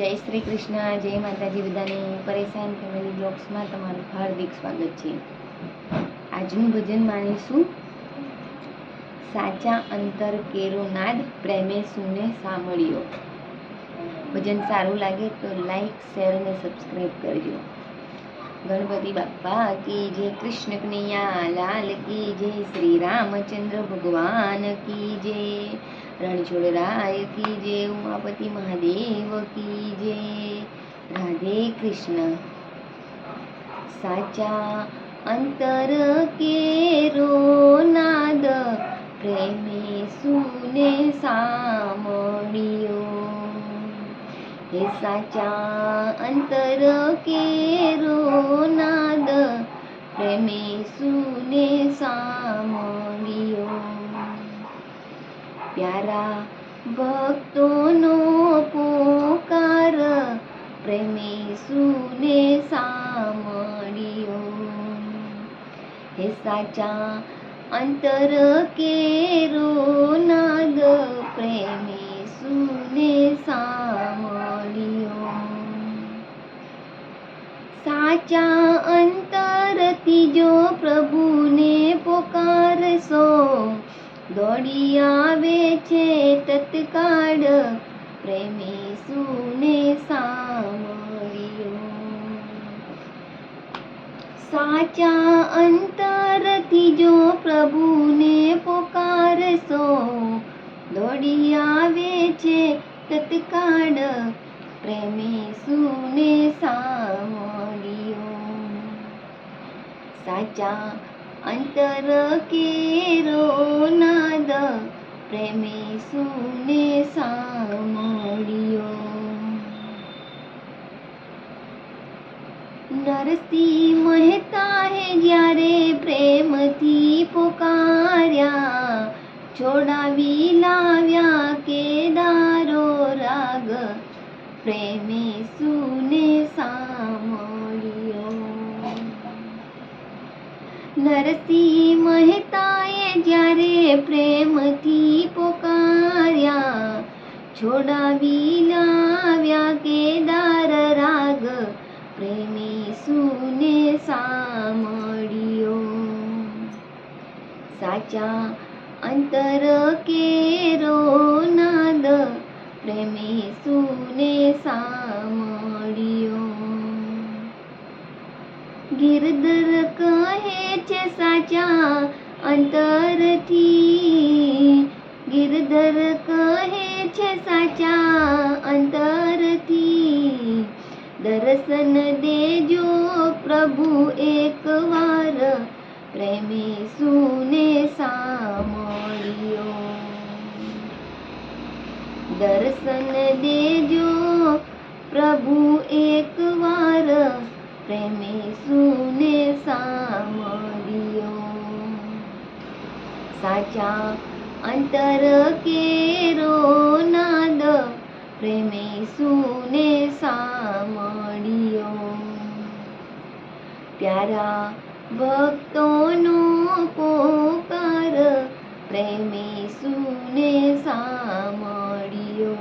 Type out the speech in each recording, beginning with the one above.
જય શ્રી કૃષ્ણ, જય માતાજી બધાની. પરેશાન ફેમિલી બ્લોગ્સમાં તમારું હાર્દિક સ્વાગત છે. આજનું ભજન માનીશું સાચા અંતર કેરો નાદ પ્રેમે સુને સાંભળ્યો. ભજન સારું લાગે તો લાઈક શેર અને સબસ્ક્રાઈબ કરજો. ગણપતિ બાપ્પા કી જય કૃષ્ણ કનૈયા, લાલ કી જય શ્રી રામચંદ્ર ભગવાન કી જય. રણછોડ રાય કી જય ઉમાપતિ મહાદેવ કી જય રાધે કૃષ્ણ. સાચા અંતર કેરો નાદ પ્રેમે સુને સાંભળ્યો. હે સાચા અંતર કેરો નાદ પ્રેમે સુને સાંભળ્યો. પ્યારા ભક્તોનો પોકાર પ્રેમે સુને સાંભળ્યો. હે સાચા અંતર કેરો નાદ પ્રેમે સુને સાંભળ્યો. સાચા અંતરથી જો પ્રભુને પોકારશો. દોડી આવે છે તત્કાળ પ્રેમી સુને સાંભળ્યો સાચા અંતરથી જો પ્રભુને પોકારશો દોડી આવે છે તત્કાળ પ્રેમી સુને સાંભળ્યો સાચા અંતર કેરો નાદ પ્રેમે સુને સાંભળ્યો નરસિંહ મહેતાએ જ્યારે પ્રેમથી પોકાર્યા છોડાવી લાવ્યા કેદારો રાગ પ્રેમે સુને સાંભળ્યો નરસિંહ મહેતાએ જ્યારે પ્રેમથી છોડાવી લાવ્યા કેદાર રાગ પ્રેમી સુને સાંભળ્યો. સાચા અંતર કેરો નાદ પ્રેમી સુને સાંભળ્યો. ગિરધર કહે છે, સાચા અંતરથી ગિરધર કહે છે સાચા અંતરથી. દર્શન દેજો પ્રભુ એકવાર, પ્રેમી સુને સામળ્યો દર્શન દેજો પ્રભુ એકવાર, પ્રેમી સુને સામળ્યો સાચા અંતર કેરો નાદ, પ્રેમે સુને સાંભળ્યો. પ્યારા ભક્તોનો પોકાર, પ્રેમે સુને સાંભળ્યો.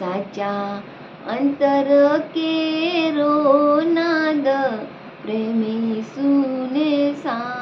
સાચા અંતર કેરો નાદ, પ્રેમે સુને સાંભળ્યો